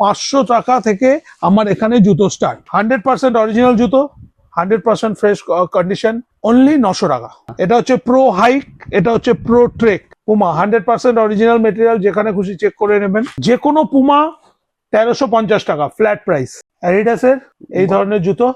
পাঁচশো টাকা থেকে আমার এখানে জুতো স্টার্ট হান্ড্রেড পার্সেন্ট অরিজিনাল জুতো hundred percent fresh condition only নশো টাকা। এটা হচ্ছে প্রো হাইক এটা হচ্ছে pro trek Puma hundred percent original material যেখানে খুশি চেক করে নেবেন। যে কোনো পুমা তেরোশো পঞ্চাশ টাকা ফ্ল্যাট প্রাইস অ্যাডিডাসের এই ধরনের জুতো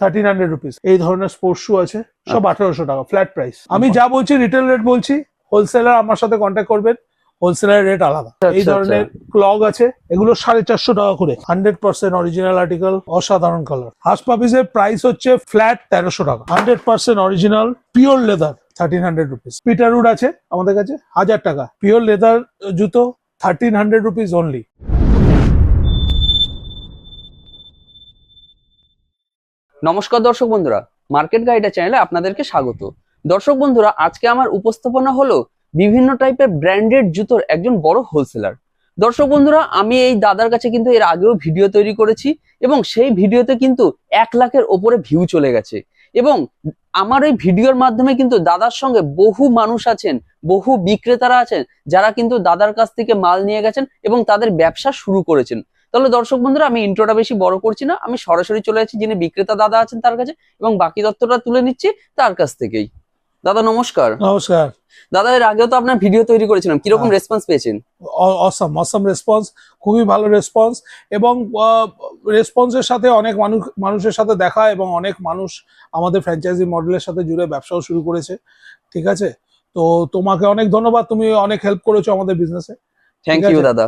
থার্টিন হান্ড্রেড রুপিস এই ধরনের স্পোর্টস শু আছে সব আঠারোশো টাকা ফ্ল্যাট প্রাইস আমি যা বলছি রিটেল রেট বলছি হোলসেলার আমার সাথে কন্ট্যাক্ট করবেন। হোলসেলার রেট আলাদা। এই আচ্ছা, ধরনের ক্লগ আছে এগুলো সাড়ে চারশো টাকা করে। হান্ড্রেড পার্সেন্ট অরিজিনাল আর্টিকেল অসাধারণ কালার হাস পাপিসের প্রাইস হচ্ছে ফ্ল্যাট তেরোশো টাকা। Hundred percent original pure leather thirteen hundred rupees পিটারউড আছে আমাদের কাছে হাজার টাকা। পিওর লেদার জুতো থার্টিন হান্ড্রেড রুপিস অনলি নমস্কার দর্শক বন্ধুরা মার্কেট গাইডের চ্যানেলে আপনাদেরকে স্বাগত। দর্শক বন্ধুরা আজকে আমার উপস্থাপনা হলো বিভিন্ন টাইপের ব্র্যান্ডেড জুতোর একজন বড় হোলসেলার দর্শক বন্ধুরা, আমি এই দাদার কাছে কিন্তু এর আগেও ভিডিও তৈরি করেছি এবং সেই ভিডিওতে কিন্তু এক লাখের ওপরে ভিউ চলে গেছে। এবং আমার এই ভিডিওর মাধ্যমে কিন্তু দাদার সঙ্গে বহু মানুষ আছেন, বহু বিক্রেতারা আছেন, যারা কিন্তু দাদার কাছ থেকে মাল নিয়ে গেছেন এবং তাদের ব্যবসা শুরু করেছেন। তাহলে দর্শক বন্ধুরা, আমি ইন্ট্রোটা বেশি বড় করছি না, আমি সরাসরি চলে যাচ্ছি যিনি বিক্রেতা দাদা আছেন তার কাছে এবং বাকি তথ্যটা তুলে নিচ্ছি তার কাছ থেকেই। দাদা নমস্কার। নমস্কার। দাদা এর আগেও তো আপনার ভিডিও তৈরি করেছিলাম। কীরকম হ্যাঁ। রেসপন্স পেয়েছেন? অসম অসম রেসপন্স খুবই ভালো রেসপন্স এবং রেসপন্সের সাথে অনেক মানুষ মানুষের সাথে দেখা এবং অনেক মানুষ আমাদের ফ্র্যাঞ্চাইজি মডেলের সাথে জুড়ে ব্যবসাও শুরু করেছে। ঠিক আছে? তো তোমাকে অনেক ধন্যবাদ তুমি অনেক হেল্প করেছ আমাদের বিজনেসে থ্যাংক ইউ দাদা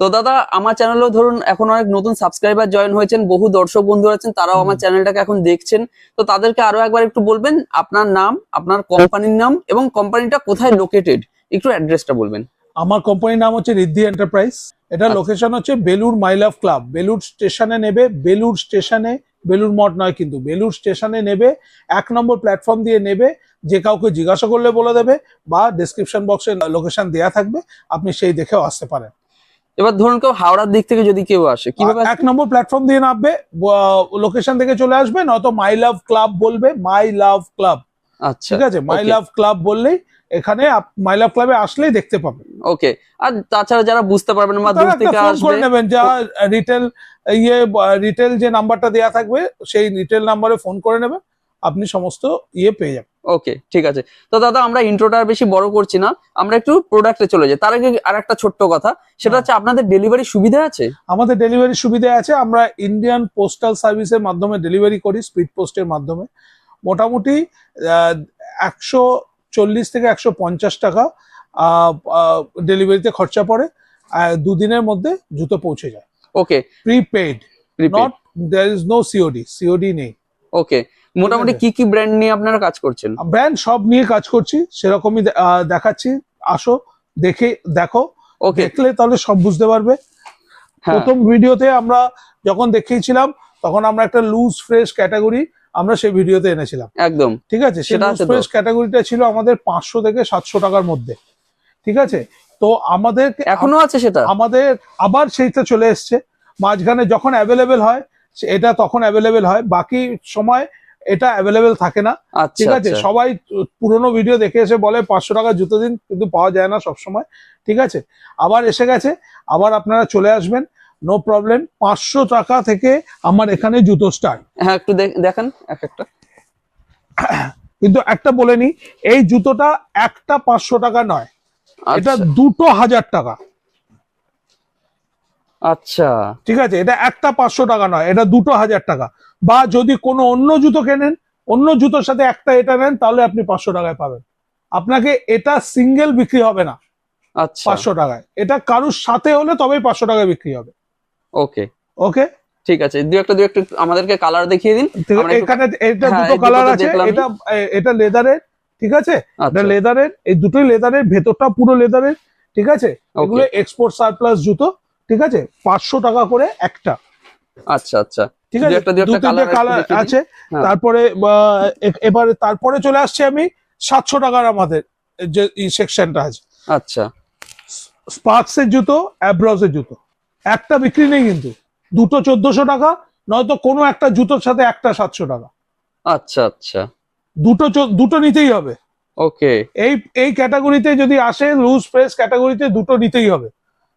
তো দাদা আমার চ্যানেলেও ধরুন এখন অনেক নতুন সাবস্ক্রাইবার জয়েন হয়েছেন বহু দর্শক বন্ধু আছেন তারাও আমার। চ্যানেলটাকে এখন দেখছেন। তো তাদেরকে আরও একবার একটু বলবেন আপনার নাম আপনার কোম্পানির নাম এবং কোম্পানিটা কোথায় লোকেটেড একটু অ্যাড্রেসটা বলবেন। আমার কোম্পানির নাম হচ্ছে রিদ্ধি এন্টারপ্রাইজ এটা। লোকেশন হচ্ছে Belur my love club. Belur স্টেশনে নেবে বেলুর স্টেশনে বেলুর মঠ নয় কিন্তু বেলুর স্টেশনে নেবে এক নম্বর প্ল্যাটফর্ম দিয়ে নেবে যে কাউকে জিজ্ঞাসা করলে বলে দেবে বা ডেসক্রিপশন বক্সে লোকেশন দেয়া থাকবে আপনি সেই দেখেও আসতে পারেন। এবার ধরুন কেউ হাওড়ার দিক থেকে যদি কেউ আসে কীভাবে এক নম্বর প্ল্যাটফর্ম দিয়ে নামবে লোকেশন থেকে চলে আসবে নয়তো মাই লাভ ক্লাব বলবে মাই লাভ ক্লাব আচ্ছা ঠিক আছে? মাই লাভ ক্লাব বললেই এখানে মাই লাভ ক্লাবে আসলেই দেখতে পাবেন ওকে আর তাছাড়া যারা বুঝতে পারবেন বা দূর থেকে আসবে নেবেন যা রিটেল ইয়ে রিটেল যে নাম্বারটা দেয়া থাকবে সেই রিটেল নাম্বারে ফোন করে নেবেন আপনি সমস্ত ইয়ে পেয়ে যাবেন। ওকে ঠিক আছে। তো দাদা আমরা ইন্ট্রোটা আর বেশি বড় করছি না। আমরা একটু প্রোডাক্টে চলে যাই। তার আগে আর একটা ছোট্ট কথা সেটা হ্যাঁ। হচ্ছে আপনাদের ডেলিভারি সুবিধা আছে? আমাদের ডেলিভারি সুবিধা আছে। আমরা ইন্ডিয়ান পোস্টাল সার্ভিসের মাধ্যমে ডেলিভারি করি স্পিড পোস্টের মাধ্যমে। মোটামুটি একশো চল্লিশ থেকে একশো পঞ্চাশ টাকা ডেলিভারিতে খরচা পড়ে। দুদিনের মধ্যে জুতো পৌঁছে যায়। Okay. Prepaid not there is no COD COD নেই। ওকে। মোটামুটি কি কি ব্র্যান্ড নিয়ে আপনারা কাজ করছেন? ব্র্যান্ড সব নিয়ে কাজ করছি সেরকমই দেখাচ্ছি। আসো দেখে দেখো। ওকে দেখলে তাহলে সব বুঝতে পারবে। হ্যাঁ। প্রথম ভিডিওতে আমরা যখন দেখিয়েছিলাম তখন আমরা একটা লুজ ফ্রেশ ক্যাটাগরি আমরা সেই ভিডিওতে এনেছিলাম। একদম। ঠিক আছে? সেটা লুজ ফ্রেশ ক্যাটাগরিটা ছিল আমাদের পাঁচশো থেকে সাতশো টাকার মধ্যে। ঠিক আছে? তো আমাদের এখনও আছে সেটা? আমাদের আবার সেইটা চলে এসছে। মাঝখানে যখন অ্যাভেলেবেল হয় এটা তখন অ্যাভেলেবেল হয়। বাকি সময় এটা অ্যাভেলেবেল থাকে না। আচ্ছা ঠিক আছে? আচ্ছা। সবাই পুরোনো ভিডিও দেখে এসে বলে পাঁচশো টাকা জুতো দিন কিন্তু পাওয়া যায় না সব সময় ঠিক আছে? আবার এসে গেছে আবার আপনারা চলে আসবেন। নো প্রবলেম পাঁচশো টাকা থেকে আমার এখানে জুতো স্টার্ট হ্যাঁ একটু দেখ- দেখান এক একটা। কিন্তু একটা বলে নি এই জুতোটা একটা পাঁচশো টাকা নয়। এটা আচ্ছা। দুটো হাজার টাকা। আচ্ছা। ঠিক আছে? এটা একটা পাঁচশো টাকা নয় এটা দুটো হাজার টাকা। বা যদি কোনো অন্য জুতো কেনেন অন্য জুতোর সাথে একটা এটা নেন তাহলে আপনি পাঁচশো টাকায় পাবেন। আপনাকে এটা সিঙ্গেল বিক্রি হবে না আচ্ছা। পাঁচশো টাকায়। এটা কারুর সাথে হলে তবেই পাঁচশো টাকায় বিক্রি হবে। ওকে। ওকে? ঠিক আছে দু একটা দু একটা আমাদেরকে কালার দেখিয়ে দিন। এখানে এটা হ্যাঁ, দুটো কালার আছে এটা এটা লেদারের ঠিক আছে? এটা আচ্ছা। লেদারের এই দুটোই লেদারের ভেতরটা পুরো লেদারের ঠিক আছে? এগুলো এক্সপোর্ট সারপ্লাস জুতো ঠিক আছে? পাঁচশো টাকা করে একটা। আচ্ছা আচ্ছা। ঠিক আছে? দু তিনটে কালার আছে। হ্যাঁ। তারপরে এবারে তারপরে চলে আসছে আমি সাতশো টাকার আমাদের যে সেকশনটা আছে। আচ্ছা। স্পার্কস এর জুতো অ্যাব্রস এর জুতো। একটা বিক্রি নেই কিন্তু। দুটো চোদ্দশো টাকা নয়তো কোনো একটা জুতোর সাথে একটা সাতশো টাকা। আচ্ছা আচ্ছা। দুটো দুটো নিতেই হবে। ওকে। এই এই ক্যাটাগরিতে যদি আসে লুজ প্রেস ক্যাটাগরিতে দুটো নিতেই হবে।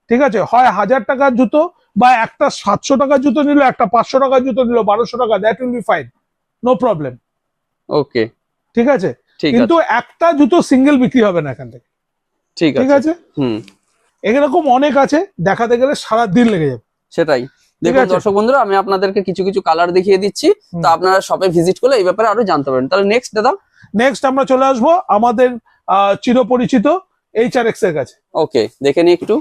ঠিক আছে? হয় হাজার টাকার জুতো বা একটা সাতশো টাকা জুতো নিল একটা পাঁচশো টাকা জুতো নিল বারোশো টাকা that will be fine no problem okay ঠিক আছে? কিন্তু একটা জুতো সিঙ্গেল বিক্রি হবে না এখান থেকে। ঠিক ঠিক আছে। আছে? হুম। এরকম অনেক আছে দেখাতে গেলে সারা দিন লেগে যাবে। সেটাই। দেখুন আছে। দর্শক বন্ধুরা আমি আপনাদেরকে কিছু কিছু কালার দেখিয়ে দিচ্ছি। তো আপনারা শপে ভিজিট করলে এই ব্যাপারে আরও জানতে পারেন তাহলে নেক্সট দাদা? নেক্সট আমরা চলে আসব আমাদের চিরপরিচিত এইচ আর এক্সের কাছে। ওকে দেখে নিই একটু।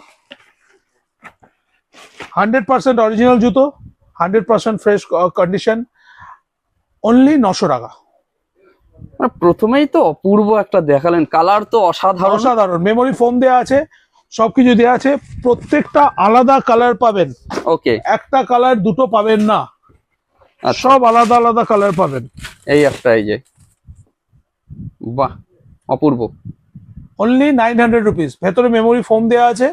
হান্ড্রেড পার্সেন্ট অরিজিনাল জুতো hundred percent fresh condition only নশো টাকা। মানে প্রথমেই তো অপূর্ব একটা দেখালেন কালার তো অসাধারণ। অসাধারণ মেমোরি ফোম দেওয়া আছে সবকিছু দেওয়া আছে প্রত্যেকটা আলাদা কালার পাবেন। ওকে একটা কালার দুটো পাবেন না। আচ্ছা। সব আলাদা আলাদা কালার পাবেন। এই একটা এই যে। বাহ অপূর্ব। অনলি নাইন হান্ড্রেড রুপিস ভেতরে মেমোরি ফোম দেওয়া আছে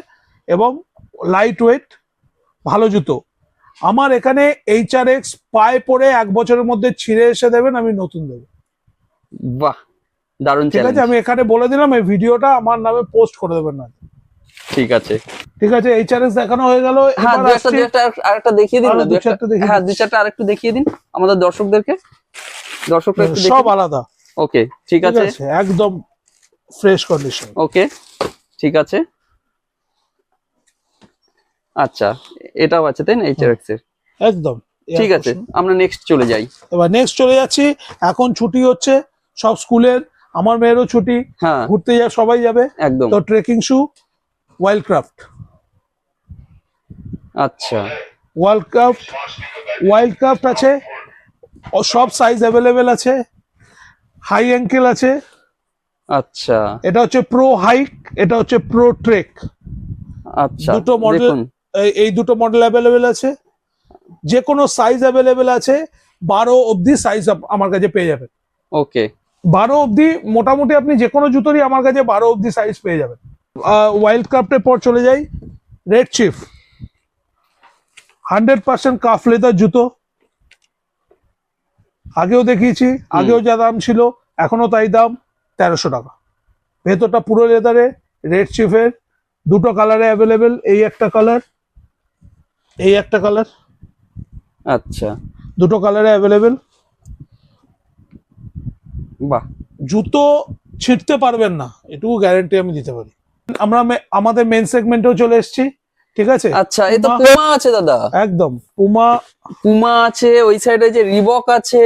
এবং লাইট ওয়েট ভালো জুতো। আমার এখানে এইচ আর এক্স পায়ে পরে এক বছরের মধ্যে ছিঁড়ে এসে দেবেন আমি নতুন দেবো। বাহ দারুণ ঠিক আছে আমি এখানে বলে দিলাম এই ভিডিওটা আমার নামে পোস্ট করে দেবেন না। ঠিক আছে। ঠিক আছে এইচ আর এক্স দেখানো হয়ে গেল হ্যাঁ একটা একটা আরেকটা দেখিয়ে দিন দেখিয়ে হ্যাঁ দু চারটা আরেকটু দেখিয়ে দিন আমাদের দর্শকদেরকে। দর্শকরা একটু সব আলাদা। ওকে ঠিক আছে। একদম ফ্রেশ কন্ডিশন ওকে ঠিক আছে। আচ্ছা এটাও আছে তাই না এইচআরএক্স এর? একদম ঠিক আছে আমরা নেক্সট চলে যাই। এবার নেক্সট চলে যাচ্ছি এখন ছুটি হচ্ছে সব স্কুলের আমার মেয়েরও ছুটি হ্যাঁ। ঘুরতে যা সবাই যাবে। একদম। তো ট্রেকিং শু ওয়াইল্ড ক্রাফট আচ্ছা। ওয়াইল্ড ক্রাফট ওয়াইল্ড ক্রাফট আছে ও সব সাইজ অ্যাভেলেবেল আছে হাই অ্যাঙ্কেল আছে। আচ্ছা। এটা হচ্ছে প্রো হাইক এটা হচ্ছে প্রো ট্রেক আচ্ছা দুটো দেখুন। এই দুটো মডেল অ্যাভেলেবেল আছে। যে কোনো সাইজ অ্যাভেলেবেল আছে বারো অবধি সাইজ আমার কাছে পেয়ে যাবেন। ওকে বারো অবধি মোটামুটি আপনি যে কোনো জুতোরই আমার কাছে বারো অবধি সাইজ পেয়ে যাবেন। ওয়াইল্ড ক্রাফটের পর চলে যাই। Red Chief hundred percent calf leather জুতো। আগেও দেখিয়েছি আগেও যা দাম ছিল এখনও তাই দাম তেরোশো টাকা। ভেতরটা পুরো লেদারে রেড চিফের দুটো কালারে অ্যাভেলেবেল এই একটা কালার এই একটা কালার আচ্ছা। দুটো কালারে অ্যাভেলেবেল বাহ। জুতো ছিটতে পারবেন না এটুকু গ্যারেন্টি আমি দিতে পারি। আমরা আমাদের মেন সেগমেন্টেও চলে এসেছি ঠিক আছে? আচ্ছা এই তো পুমা- আছে দাদা। একদম পুমা পুমা আছে ওই সাইডে যে রিবক আছে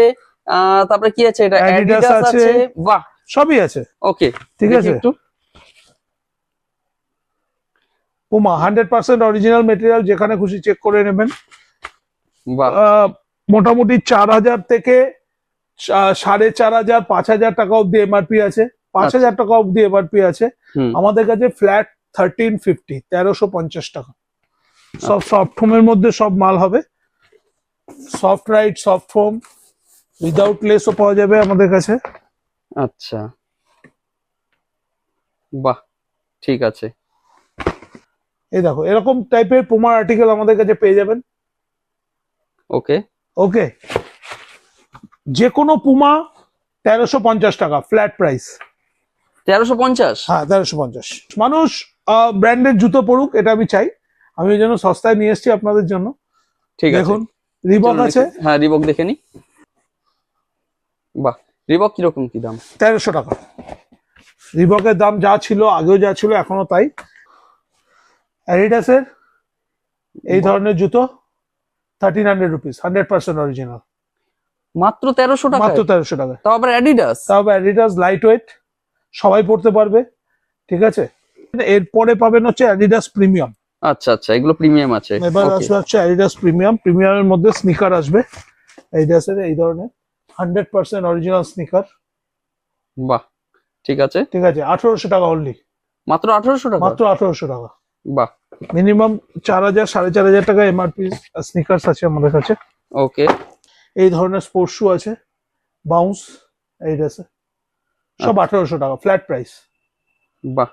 তারপরে কি আছে এটা? অ্যাডিডাস আছে। আছে। বাহ। সবই আছে। ওকে ঠিক আছে। একটু। Puma hundred percent original material যেখানে খুশি চেক করে নেবেন। মোটামুটি চার হাজার থেকে সাড়ে চার হাজার পাঁচ হাজার টাকা অব্দি এমআরপি আছে। পাঁচ আচ্ছা। হাজার টাকা অব্দি এমআরপি আছে। আমাদের কাছে ফ্ল্যাট থার্টিন ফিফটি তেরোশো পঞ্চাশ টাকা। সব সফট ফোমের মধ্যে সব মাল হবে। Soft right soft foam without লেসও পাওয়া যাবে আমাদের কাছে। আচ্ছা। বাহ ঠিক আছে। এই দেখো এরকম টাইপের পুমার আর্টিকেল আমাদের কাছে পেয়ে যাবেন। ওকে ওকে যে কোনো পুমা তেরোশো পঞ্চাশ টাকা ফ্ল্যাট প্রাইস তেরোশো পঞ্চাশ? হ্যাঁ তেরোশো পঞ্চাশ। মানুষ ব্র্যান্ডের জুতো পরুক এটা আমি চাই। আমি ওই জন্য সস্তায় নিয়ে এসেছি আপনাদের জন্য। ঠিক আছে। দেখুন রিবক আছে। হ্যাঁ রিবক দেখে নি। বাহ রিবক কীরকম কি দাম? তেরোশো টাকা। রিবকের দাম যা ছিল আগেও যা ছিল এখনও তাই। অ্যাডিডাসের এই ধরনের জুতো thirteen hundred rupees hundred percent original মাত্র তেরোশো টাকা মাত্র তেরোশো টাকা তাও আবার অ্যাডিডাস তাও অ্যাডিডাস লাইট ওয়েট সবাই পড়তে পারবে ঠিক আছে? এরপরে পাবেন হচ্ছে অ্যাডিডাস প্রিমিয়াম আচ্ছা আচ্ছা এগুলো প্রিমিয়াম আছে। এবার. আসবে হচ্ছে অ্যাডিডাস প্রিমিয়াম প্রিমিয়ামের মধ্যে স্নিকার আসবে। অ্যাডিডাসের এই ধরনের হান্ড্রেড পার্সেন্ট অরিজিনাল স্নিকার বাহ ঠিক আছে। ঠিক আছে আঠারোশো টাকা অনলি মাত্র আঠারোশো টাকা? মাত্র আঠারোশো টাকা। বাহ। মিনিমাম চার হাজার সাড়ে চার হাজার টাকা এমআরপি স্নিকার্স আছে আমাদের কাছে। ওকে এই ধরনের স্পোর্টস শু আছে বাউন্স অ্যাডিডাসে সব আঠারোশো টাকা ফ্ল্যাট প্রাইস বাহ।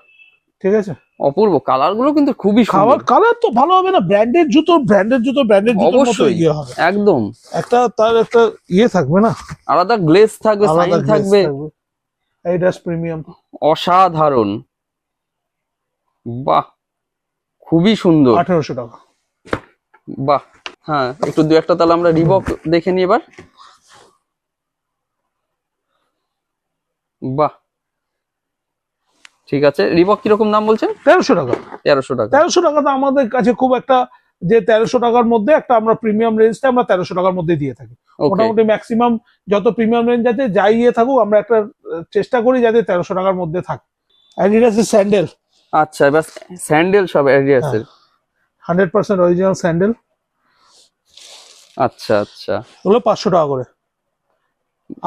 ঠিক আছে? অপূর্ব। কালারগুলো কিন্তু খুবই খাবার কালার তো ভালো হবে না। ব্র্যান্ডেড জুতো ব্র্যান্ডেড জুতো ব্র্যান্ডেড জুতোর মতো ইয়ে হবে। একদম। একটা তার একটা ইয়ে থাকবে না? আলাদা গ্লেজ থাকবে সাইন থাকবে। অ্যাডিডাস প্রিমিয়াম অসাধারণ। বাহ। খুবই সুন্দর। আঠারোশো টাকা। বাহ হ্যাঁ একটু দু একটা তাহলে আমরা রিবক দেখে নিই এবার। বাহ। ঠিক আছে রিবক কীরকম দাম বলছেন? তেরোশো টাকা। তেরোশো টাকা। তেরোশো টাকা তো আমাদের কাছে খুব একটা যে তেরোশো টাকার মধ্যে একটা আমরা প্রিমিয়াম রেঞ্জটা আমরা তেরোশো টাকার মধ্যে দিয়ে থাকি। মোটামুটি ম্যাক্সিমাম যত প্রিমিয়াম রেঞ্জ আছে যাই ইয়ে থাকুক আমরা একটা চেষ্টা করি যাতে তেরোশো টাকার মধ্যে থাকে। অ্যাডিডাসের স্যান্ডেল আচ্ছা এবার স্যান্ডেল সব হান্ড্রেড পার্সেন্ট অরিজিনাল স্যান্ডেল। আচ্ছা আচ্ছা। হলো পাঁচশো টাকা করে।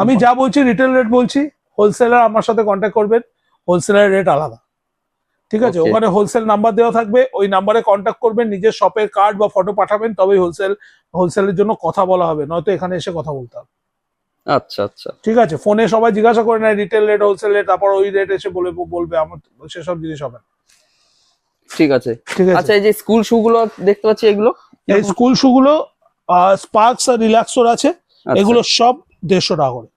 আমি যা বলছি রিটেল রেট বলছি হোলসেলার আমার সাথে কন্ট্যাক্ট করবেন হোলসেলার রেট আলাদা। ঠিক আছে? ওখানে হোলসেল নাম্বার দেওয়া থাকবে ওই নাম্বারে কন্ট্যাক্ট করবেন নিজের শপের কার্ড বা ফটো পাঠাবেন তবেই হোলসেল হোলসেলের জন্য কথা বলা হবে নয়তো এখানে এসে কথা বলতে হবে। আচ্ছা আচ্ছা। ঠিক আছে? ফোনে সবাই জিজ্ঞাসা করে নেয় রিটেল রেট হোলসেল রেট তারপর ওই রেট এসে বলে বলবে আমার সেসব জিনিস হবে না। ঠিক আছে। ঠিক আছে। আচ্ছা এই যে স্কুল শু গুলো দেখতে পাচ্ছি এগুলো? এই স্কুল শুগুলো স্পার্কস আর রিল্যাক্সোর আছে। আচ্ছা, এগুলো সব দেড়শো টাকা করে।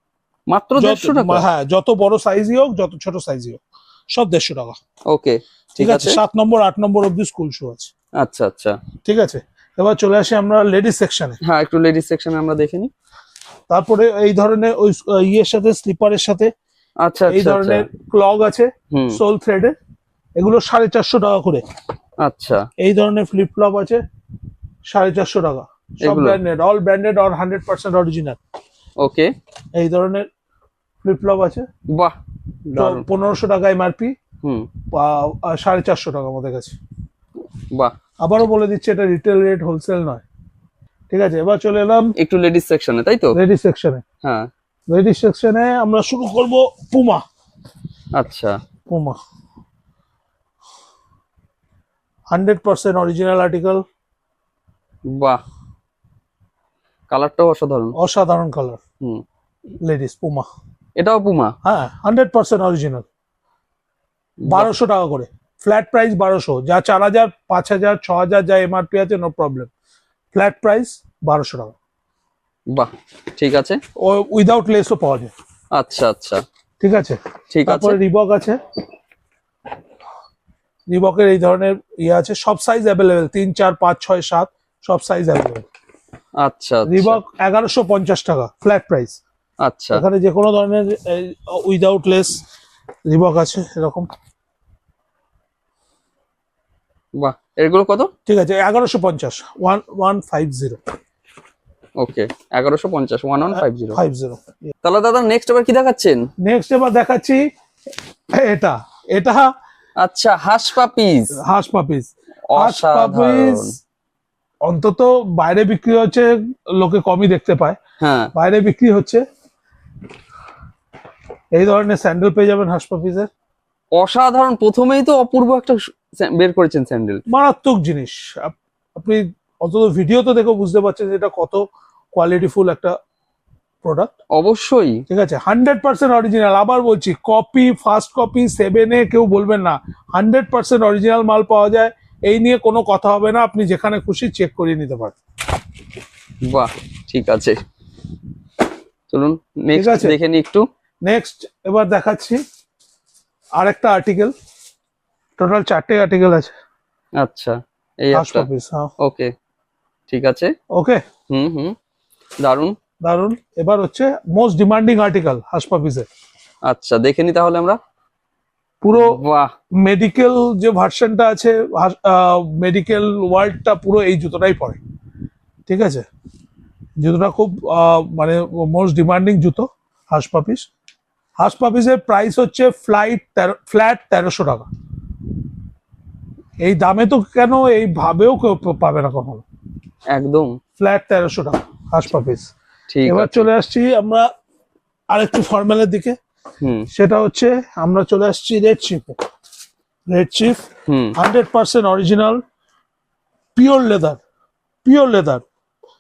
মাত্র দেড়শো টাকা? হ্যাঁ যত বড় সাইজই হোক যত ছোট সাইজই হোক সব দেড়শো টাকা। ওকে ঠিক আছে সাত নম্বর আট নম্বর অব্দি স্কুল শু আছে। আচ্ছা আচ্ছা। ঠিক আছে এবার চলে আসি আমরা লেডিস সেকশনে হ্যাঁ একটু লেডিস সেকশনে আমরা দেখে নিই। তারপরে এই ধরনের ওই ইয়ের সাথে স্লিপারের সাথে আচ্ছা এই আচ্ছা ধরনের আচ্ছা। ক্লগ আছে হুম। সোল থ্রেডের এগুলো সাড়ে চারশো টাকা করে। আচ্ছা। এই ধরনের ফ্লিপ ফ্লপ আছে সাড়ে চারশো টাকা। সব ব্র্যান্ডেড অল ব্র্যান্ডেড আর হান্ড্রেড পার্সেন্ট অরিজিনাল ওকে এই ধরনের ফ্লিপ ফ্লপ আছে। বাহ পনেরোশো টাকা এমআরপি হুম। সাড়ে চারশো টাকা আমাদের কাছে। বাহ। আবারও বলে দিচ্ছি এটা রিটেল রেট হোলসেল নয়। ঠিক আছে এবার চলে এলাম একটু লেডিস সেকশনে তাই তো? লেডিস সেকশনে হ্যাঁ। লেডিস সেকশনে আমরা শুরু করব পুমা আচ্ছা। Puma hundred percent original article বাহ। কালারটাও অসাধারণ। অসাধারণ কালার হুম। লেডিস পুমা এটাও পুমা হ্যাঁ হান্ড্রেড পার্সেন্ট অরিজিনাল বারোশো টাকা করে। ফ্ল্যাট প্রাইস বারোশো। যা চার হাজার পাঁচ হাজার ছ হাজার যা এমআরপি আছে নো প্রবলেম ফ্ল্যাট প্রাইস বারোশো টাকা। বাহ ঠিক আছে। ও উইদাউট লেসও পাওয়া যায়। আচ্ছা আচ্ছা। ঠিক আছে? ঠিক আছে। রিবক আছে। রিবকের এই ধরনের ইয়ে আছে সব সাইজ অ্যাভেলেবেল তিন চার পাঁচ ছয় সাত সব সাইজ অ্যাভেলেবেল আচ্ছা আচ্ছা, রিবক এগারোশো পঞ্চাশ টাকা ফ্ল্যাট প্রাইস আচ্ছা। এখানে যে কোনো ধরনের উইদাউট লেস রিবক আছে এরকম। বাহ এগুলো কত? ঠিক আছে এগারোশো পঞ্চাশ one one five zero okay এগারোশো পঞ্চাশ one one five zero five zero তাহলে দাদা নেক্সট এবার কি দেখাচ্ছেন? নেক্সট এবার দেখাচ্ছি এটা এটা আচ্ছা হাঁস পাপিস হাঁস পাপিস হাঁস পাপিস অন্তত বাইরে বিক্রি হচ্ছে লোকে কমই দেখতে পায়। হ্যাঁ। বাইরে বিক্রি হচ্ছে। এই ধরনের স্যান্ডেল পেয়ে যাবেন হাঁস পাপিসের অসাধারণ। প্রথমেই তো অপূর্ব একটা বের করেছেন স্যান্ডেল মারাত্মক জিনিস। আপ- আপনি অন্তত ভিডিও তো দেখে বুঝতে পারছেন এটা কত কোয়ালিটিফুল একটা প্রোডাক্ট অবশ্যই। ঠিক আছে হান্ড্রেড পার্সেন্ট অরিজিনাল আবার বলছি কপি ফার্স্ট কপি সেভেনে কেউ বলবেন না। হান্ড্রেড পার্সেন্ট অরিজিনাল মাল পাওয়া যায়। এই নিয়ে কোনো কথা হবে না আপনি যেখানে খুশি চেক করিয়ে নিতে পারেন। বাহ ঠিক আছে। চলুন নেক্সট আছে। দেখে নি একটু। নেক্সট এবার দেখাচ্ছি আরেকটা আর্টিকেল টোটাল চারটে আর্টিকেল আছে। আচ্ছা এই একটা। হ্যাঁ। ওকে ঠিক আছে। ওকে হুম হুম। দারুণ দারুণ এবার হচ্ছে মোস্ট ডিমান্ডিং আর্টিকেল হাঁস আচ্ছা দেখে নি তাহলে আমরা। পুরো মেডিকেল যে ভার্সনটা আছে মেডিকেল ওয়ার্ল্ডটা পুরো এই জুতোটাই পরে। ঠিক আছে? জুতোটা খুব মানে মোস্ট ডিমান্ডিং জুতো হাঁস পাপিস হাঁস পাপিসের প্রাইস হচ্ছে ফ্লাইট ফ্ল্যাট তেরোশো টাকা। এই দামে তো কেন এই ভাবেও কেউ পাবে না কখনো? একদম। ফ্ল্যাট তেরোশো টাকা হাঁস পাপিস ঠিক এবার চলে আসছি আমরা আরেকটু ফর্মালের দিকে। হুম। সেটা হচ্ছে আমরা চলে আসছি রেড চিফে রেড হুম। Hundred percent original pure leather pure leather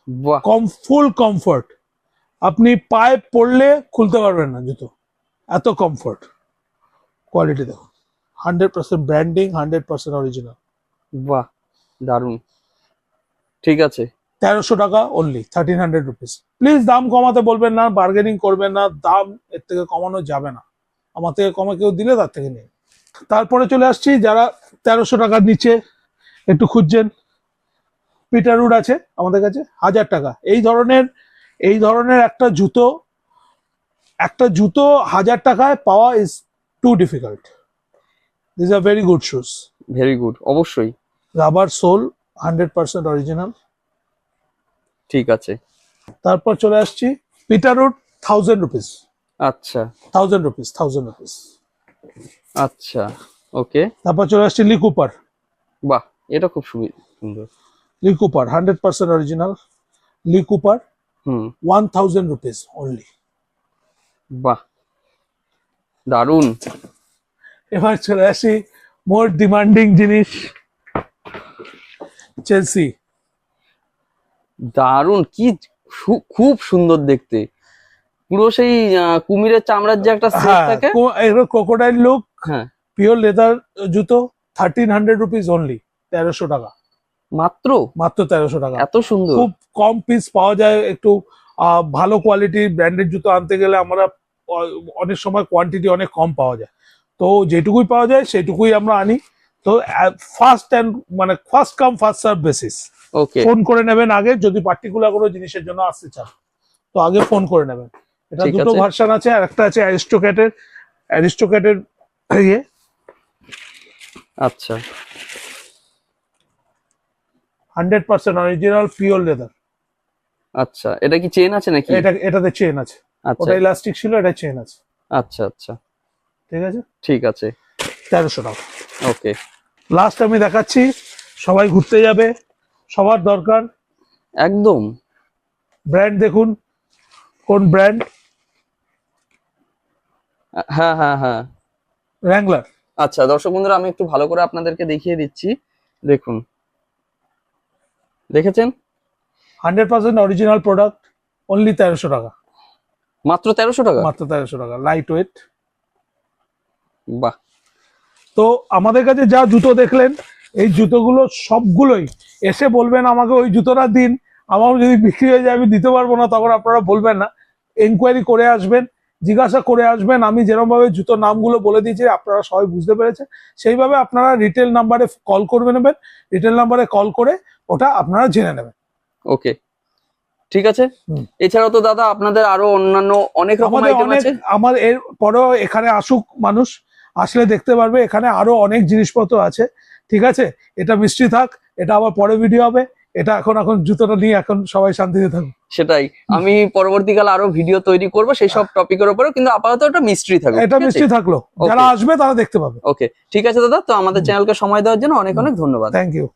বাহ। কম ফুল কমফোর্ট আপনি পায়ে পড়লে খুলতে পারবেন না জুতো। এত কমফোর্ট কোয়ালিটি দেখো hundred percent branding hundred percent original বাহ দারুণ ঠিক আছে। তেরোশো টাকা only thirteen hundred rupees please দাম কমাতে বলবেন না বার্গেনিং করবেন না দাম এর থেকে কমানো যাবে না। আমার থেকে কমে কেউ দিলে তার থেকে নিন তারপরে চলে আসছি যারা তেরোশো টাকার নিচে একটু খুঁজছেন পিটারুড আছে আমাদের কাছে হাজার টাকা। এই ধরনের এই ধরনের একটা জুতো একটা জুতো হাজার টাকায় পাওয়া is too difficult this are very good shoes very good অবশ্যই। Rubber sole hundred percent original ঠিক আছে। তারপর চলে আসছি পিটার পিটারুড থাউজেন্ড রুপিস আচ্ছা। থাউজেন্ড রুপিস থাউজেন্ড রুপিস আচ্ছা ওকে। তারপর চলে আসছি লিকুপার বাহ এটা খুব সুন্দর। Lee Cooper hundred percent original Lee Cooper হুম। ওয়ান থাউজেন্ড রুপিস অনলি বাহ দারুণ এবার চলে আসি মোর ডিমান্ডিং জিনিস। চেলসি দারুণ কি খুব সুন্দর দেখতে। পুরো সেই কুমিরের চামড়ার যে একটা সেট থাকে। ক্রোকোডাইল লুক হ্যাঁ। পিওর লেদার জুতো থার্টিন হান্ড্রেড রুপিস অনলি তেরোশো টাকা। মাত্র? মাত্র তেরোশো টাকা। এত সুন্দর। খুব কম পিস পাওয়া যায় একটু ভালো কোয়ালিটির ব্র্যান্ডেড জুতো আনতে গেলে আমরা অনেক সময় কোয়ান্টিটি অনেক কম পাওয়া যায়। তো যেটুকুই পাওয়া যায় সেটুকুই আমরা আনি। তো ফার্স্ট অ্যান্ড মানে first come first serve basis phone করে নেবেন আগে যদি পার্টিকুলার কোনো জিনিসের জন্য আসতে চান। তো আগে ফোন করে নেবেন। এটা দুটো। ভার্সন আছে আর একটা আছে অ্যারিস্টোক্যাটের অ্যারিস্টোক্যাটের ইয়ে। আচ্ছা। Hundred percent original pure leather আচ্ছা এটা কি চেন আছে নাকি? এটা এটাতে চেন আছে। আচ্ছা। ওটা ইলাস্টিক ছিল এটা চেন আছে। আচ্ছা আচ্ছা। ঠিক আছে? ঠিক আছে। তেরোশো টাকা। ওকে লাস্ট আমি দেখাচ্ছি সবাই ঘুরতে যাবে। সবার দরকার। একদম। ব্র্যান্ড দেখুন কোন ব্র্যান্ড হ্যাঁ হ্যাঁ হ্যাঁ। র্যাংলার আচ্ছা দর্শক বন্ধুরা আমি একটু ভালো করে আপনাদেরকে দেখিয়ে দিচ্ছি। দেখুন। দেখেছেন? Hundred percent original product only তেরোশো টাকা। মাত্র তেরোশো টাকা? মাত্র তেরোশো টাকা লাইট ওয়েট বাহ। তো আমাদের কাছে যা জুতো দেখলেন এই জুতোগুলো সবগুলোই। এসে বলবেন আমাকে ওই জুতোটা দিন। আমার যদি বিক্রি হয়ে যায় আমি দিতে পারব না তখন আপনারা বলবেন না। এনকোয়ারি করে আসবেন জিজ্ঞাসা করে আসবেন। আমি যেরকম ভাবে জুতোর নামগুলো বলে দিয়েছি আপনারা সবাই বুঝতে পেরেছেন। সেইভাবে আপনারা রিটেল নাম্বারে কল করবে নেবেন। রিটেল নাম্বারে কল করে ওটা আপনারা জেনে নেবেন। ওকে ঠিক আছে। এছাড়াও তো দাদা আপনাদের আরও অন্যান্য অনেক রকম আইটেম আছে। আমার এর পরেও এখানে আসুক মানুষ আসলে দেখতে পারবে এখানে আরও অনেক জিনিসপত্র আছে। ঠিক আছে? এটা মিষ্টি থাক এটা আবার পরে ভিডিও হবে। এটা এখন এখন জুতোটা নিয়ে এখন সবাই শান্তিতে থাকুক। সেটাই। আমি পরবর্তীকালে আরও ভিডিও তৈরি করব সেই সব টপিকের উপরেও কিন্তু আপাতত একটা মিস্ট্রি থাকবে এটা মিষ্টি থাকল। যারা আসবে তারা দেখতে পাবে। ওকে ঠিক আছে দাদা তো আমাদের চ্যানেলকে সময় দেওয়ার জন্য অনেক অনেক ধন্যবাদ। Thank you